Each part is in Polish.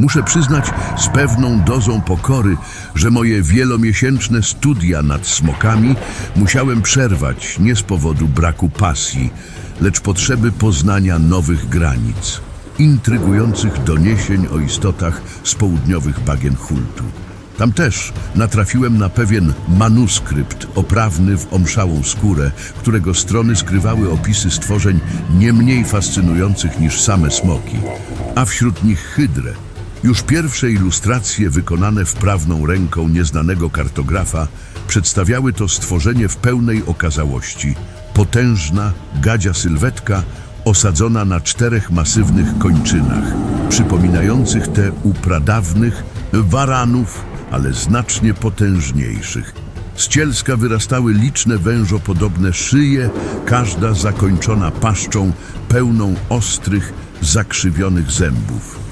Muszę przyznać z pewną dozą pokory, że moje wielomiesięczne studia nad smokami musiałem przerwać nie z powodu braku pasji, lecz potrzeby poznania nowych granic, intrygujących doniesień o istotach z południowych bagien Hultu. Tam też natrafiłem na pewien manuskrypt oprawny w omszałą skórę, którego strony skrywały opisy stworzeń nie mniej fascynujących niż same smoki, a wśród nich hydrę. Już pierwsze ilustracje wykonane wprawną ręką nieznanego kartografa przedstawiały to stworzenie w pełnej okazałości. Potężna, gadzia sylwetka osadzona na czterech masywnych kończynach, przypominających te u pradawnych waranów, ale znacznie potężniejszych. Z cielska wyrastały liczne wężopodobne szyje, każda zakończona paszczą pełną ostrych, zakrzywionych zębów.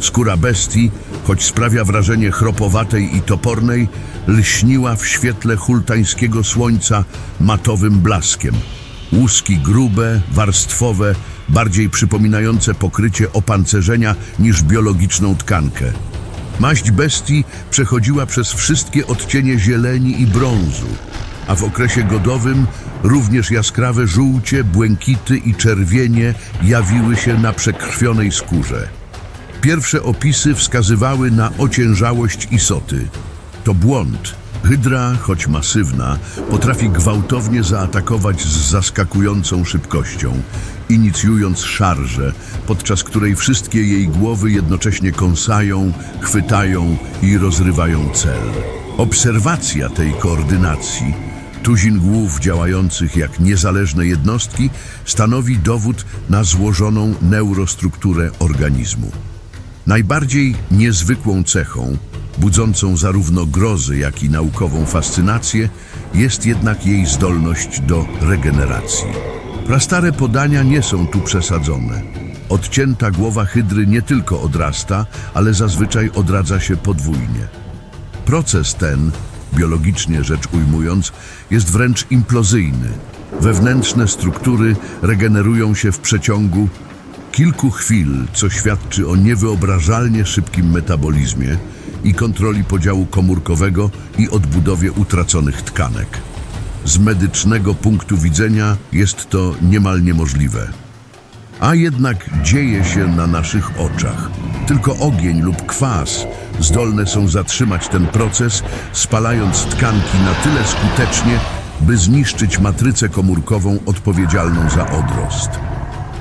Skóra bestii, choć sprawia wrażenie chropowatej i topornej, lśniła w świetle hultańskiego słońca matowym blaskiem. Łuski grube, warstwowe, bardziej przypominające pokrycie opancerzenia niż biologiczną tkankę. Maść bestii przechodziła przez wszystkie odcienie zieleni i brązu, a w okresie godowym również jaskrawe żółcie, błękity i czerwienie jawiły się na przekrwionej skórze. Pierwsze opisy wskazywały na ociężałość isoty. To błąd. Hydra, choć masywna, potrafi gwałtownie zaatakować z zaskakującą szybkością, inicjując szarżę, podczas której wszystkie jej głowy jednocześnie kąsają, chwytają i rozrywają cel. Obserwacja tej koordynacji, tuzin głów działających jak niezależne jednostki, stanowi dowód na złożoną neurostrukturę organizmu. Najbardziej niezwykłą cechą, budzącą zarówno grozy, jak i naukową fascynację, jest jednak jej zdolność do regeneracji. Prastare podania nie są tu przesadzone. Odcięta głowa hydry nie tylko odrasta, ale zazwyczaj odradza się podwójnie. Proces ten, biologicznie rzecz ujmując, jest wręcz implozyjny. Wewnętrzne struktury regenerują się w przeciągu kilku chwil, co świadczy o niewyobrażalnie szybkim metabolizmie i kontroli podziału komórkowego i odbudowie utraconych tkanek. Z medycznego punktu widzenia jest to niemal niemożliwe. A jednak dzieje się na naszych oczach. Tylko ogień lub kwas zdolne są zatrzymać ten proces, spalając tkanki na tyle skutecznie, by zniszczyć matrycę komórkową odpowiedzialną za odrost.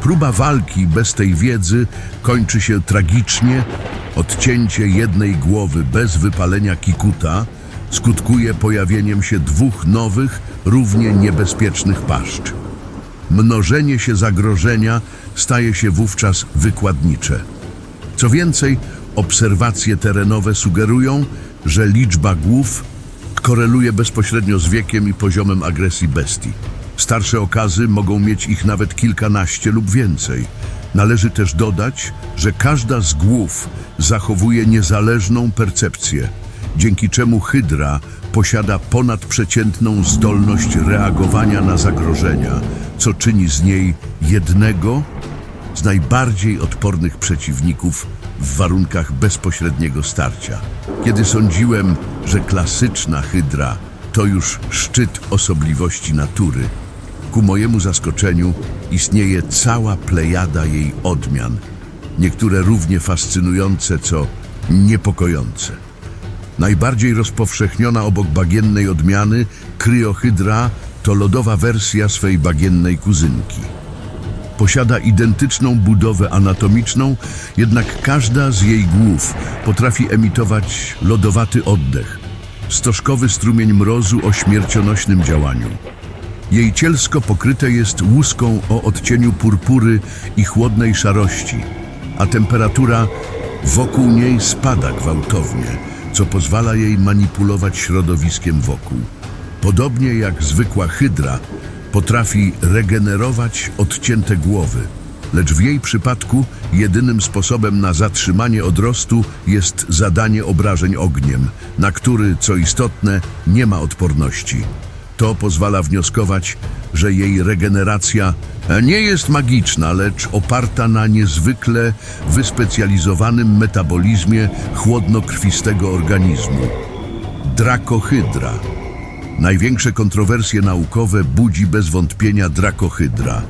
Próba walki bez tej wiedzy kończy się tragicznie. Odcięcie jednej głowy bez wypalenia kikuta skutkuje pojawieniem się dwóch nowych, równie niebezpiecznych paszcz. Mnożenie się zagrożenia staje się wówczas wykładnicze. Co więcej, obserwacje terenowe sugerują, że liczba głów koreluje bezpośrednio z wiekiem i poziomem agresji bestii. Starsze okazy mogą mieć ich nawet kilkanaście lub więcej. Należy też dodać, że każda z głów zachowuje niezależną percepcję, dzięki czemu hydra posiada ponadprzeciętną zdolność reagowania na zagrożenia, co czyni z niej jednego z najbardziej odpornych przeciwników w warunkach bezpośredniego starcia. Kiedy sądziłem, że klasyczna hydra to już szczyt osobliwości natury, ku mojemu zaskoczeniu istnieje cała plejada jej odmian, niektóre równie fascynujące, co niepokojące. Najbardziej rozpowszechniona obok bagiennej odmiany, kryohydra to lodowa wersja swej bagiennej kuzynki. Posiada identyczną budowę anatomiczną, jednak każda z jej głów potrafi emitować lodowaty oddech, stożkowy strumień mrozu o śmiercionośnym działaniu. Jej cielsko pokryte jest łuską o odcieniu purpury i chłodnej szarości, a temperatura wokół niej spada gwałtownie, co pozwala jej manipulować środowiskiem wokół. Podobnie jak zwykła hydra, potrafi regenerować odcięte głowy, lecz w jej przypadku jedynym sposobem na zatrzymanie odrostu jest zadanie obrażeń ogniem, na który, co istotne, nie ma odporności. To pozwala wnioskować, że jej regeneracja Nie jest magiczna, lecz oparta na niezwykle wyspecjalizowanym metabolizmie chłodnokrwistego organizmu. Drakohydra. Największe kontrowersje naukowe budzi bez wątpienia drakohydra.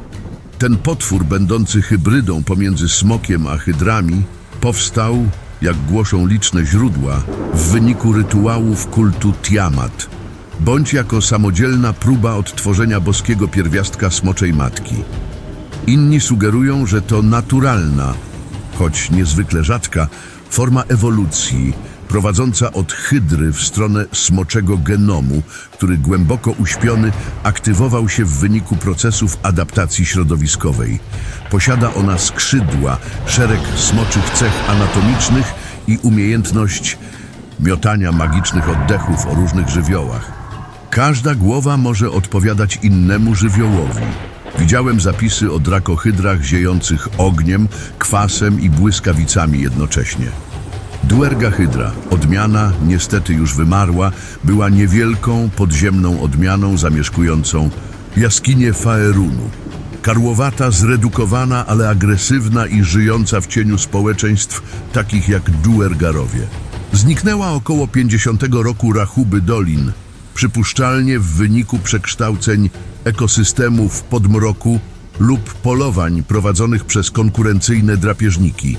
Ten potwór, będący hybrydą pomiędzy smokiem a hydrami, powstał, jak głoszą liczne źródła, w wyniku rytuałów kultu Tiamat, bądź jako samodzielna próba odtworzenia boskiego pierwiastka smoczej matki. Inni sugerują, że to naturalna, choć niezwykle rzadka, forma ewolucji prowadząca od hydry w stronę smoczego genomu, który głęboko uśpiony aktywował się w wyniku procesów adaptacji środowiskowej. Posiada ona skrzydła, szereg smoczych cech anatomicznych i umiejętność miotania magicznych oddechów o różnych żywiołach. Każda głowa może odpowiadać innemu żywiołowi. Widziałem zapisy o drakohydrach ziejących ogniem, kwasem i błyskawicami jednocześnie. Duerga hydra, odmiana niestety już wymarła, była niewielką, podziemną odmianą zamieszkującą jaskinię Faerunu. Karłowata, zredukowana, ale agresywna i żyjąca w cieniu społeczeństw takich jak Duergarowie. Zniknęła około 50 roku rachuby dolin, przypuszczalnie w wyniku przekształceń ekosystemu w podmroku lub polowań prowadzonych przez konkurencyjne drapieżniki.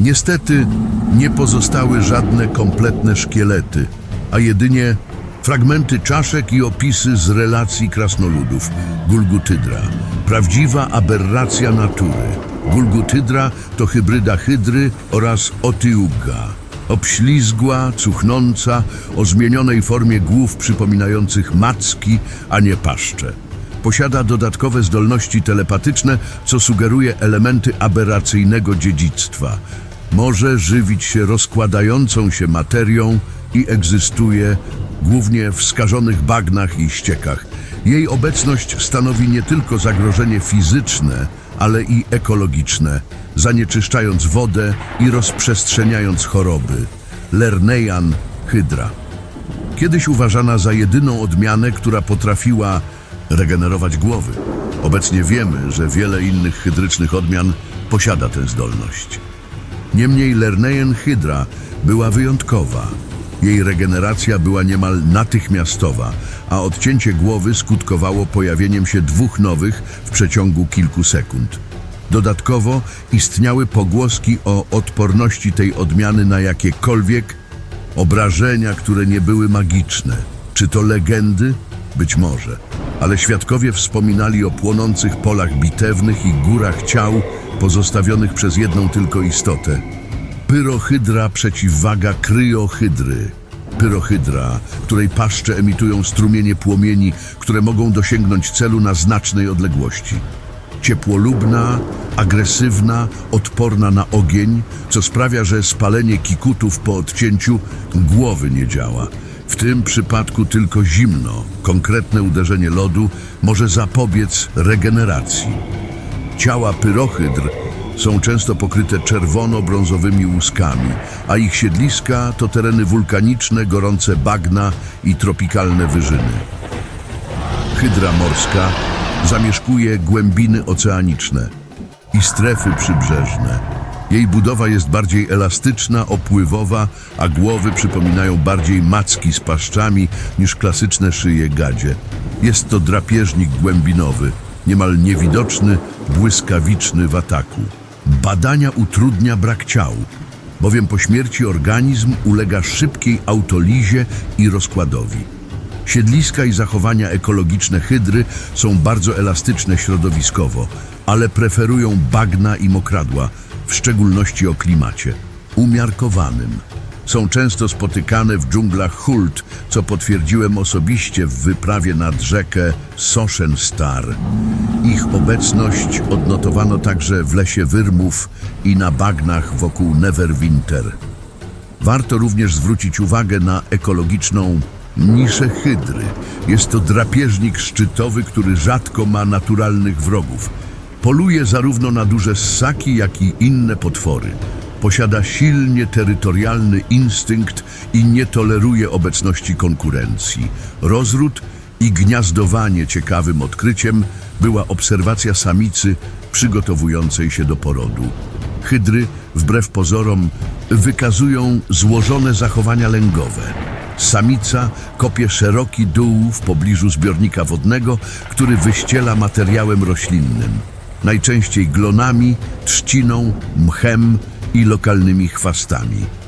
Niestety nie pozostały żadne kompletne szkielety, a jedynie fragmenty czaszek i opisy z relacji krasnoludów. Gulgutydra. Prawdziwa aberracja natury. Gulgutydra to hybryda hydry oraz otyuga. Obślizgła, cuchnąca, o zmienionej formie głów przypominających macki, a nie paszcze. Posiada dodatkowe zdolności telepatyczne, co sugeruje elementy aberracyjnego dziedzictwa. Może żywić się rozkładającą się materią i egzystuje głównie w skażonych bagnach i ściekach. Jej obecność stanowi nie tylko zagrożenie fizyczne, ale i ekologiczne, zanieczyszczając wodę i rozprzestrzeniając choroby. Lernejan hydra. Kiedyś uważana za jedyną odmianę, która potrafiła regenerować głowy. Obecnie wiemy, że wiele innych hydrycznych odmian posiada tę zdolność. Niemniej Lerneyen hydra była wyjątkowa. Jej regeneracja była niemal natychmiastowa, a odcięcie głowy skutkowało pojawieniem się dwóch nowych w przeciągu kilku sekund. Dodatkowo istniały pogłoski o odporności tej odmiany na jakiekolwiek obrażenia, które nie były magiczne. Czy to legendy? Być może. Ale świadkowie wspominali o płonących polach bitewnych i górach ciał pozostawionych przez jedną tylko istotę. Pyrohydra przeciwwaga kryohydry. Pyrohydra, której paszcze emitują strumienie płomieni, które mogą dosięgnąć celu na znacznej odległości. Ciepłolubna, agresywna, odporna na ogień, co sprawia, że spalenie kikutów po odcięciu głowy nie działa. W tym przypadku tylko zimno, konkretne uderzenie lodu może zapobiec regeneracji. Ciała pyrohydr są często pokryte czerwono-brązowymi łuskami, a ich siedliska to tereny wulkaniczne, gorące bagna i tropikalne wyżyny. Hydra morska zamieszkuje głębiny oceaniczne i strefy przybrzeżne. Jej budowa jest bardziej elastyczna, opływowa, a głowy przypominają bardziej macki z paszczami niż klasyczne szyje gadzie. Jest to drapieżnik głębinowy, niemal niewidoczny, błyskawiczny w ataku. Badania utrudnia brak ciał, bowiem po śmierci organizm ulega szybkiej autolizie i rozkładowi. Siedliska i zachowania ekologiczne hydry są bardzo elastyczne środowiskowo, ale preferują bagna i mokradła, w szczególności o klimacie umiarkowanym. Są często spotykane w dżunglach Hult, co potwierdziłem osobiście w wyprawie nad rzekę Soschenstar. Ich obecność odnotowano także w lesie Wyrmów i na bagnach wokół Neverwinter. Warto również zwrócić uwagę na ekologiczną niszę hydry. Jest to drapieżnik szczytowy, który rzadko ma naturalnych wrogów. Poluje zarówno na duże ssaki, jak i inne potwory. Posiada silnie terytorialny instynkt i nie toleruje obecności konkurencji. Rozród i gniazdowanie ciekawym odkryciem była obserwacja samicy przygotowującej się do porodu. Hydry, wbrew pozorom, wykazują złożone zachowania lęgowe. Samica kopie szeroki dół w pobliżu zbiornika wodnego, który wyściela materiałem roślinnym. Najczęściej glonami, trzciną, mchem i lokalnymi chwastami.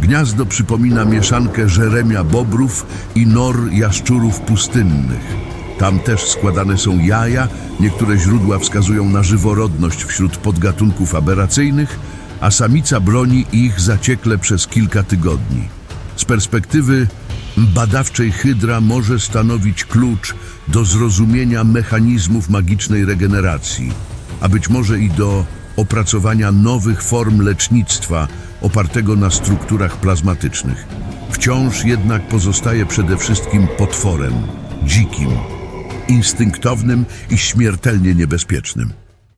Gniazdo przypomina mieszankę żeremia bobrów i nor jaszczurów pustynnych. Tam też składane są jaja, niektóre źródła wskazują na żyworodność wśród podgatunków aberracyjnych, a samica broni ich zaciekle przez kilka tygodni. Z perspektywy badawczej hydra może stanowić klucz do zrozumienia mechanizmów magicznej regeneracji, a być może i do opracowania nowych form lecznictwa opartego na strukturach plazmatycznych. Wciąż jednak pozostaje przede wszystkim potworem, dzikim, instynktownym i śmiertelnie niebezpiecznym.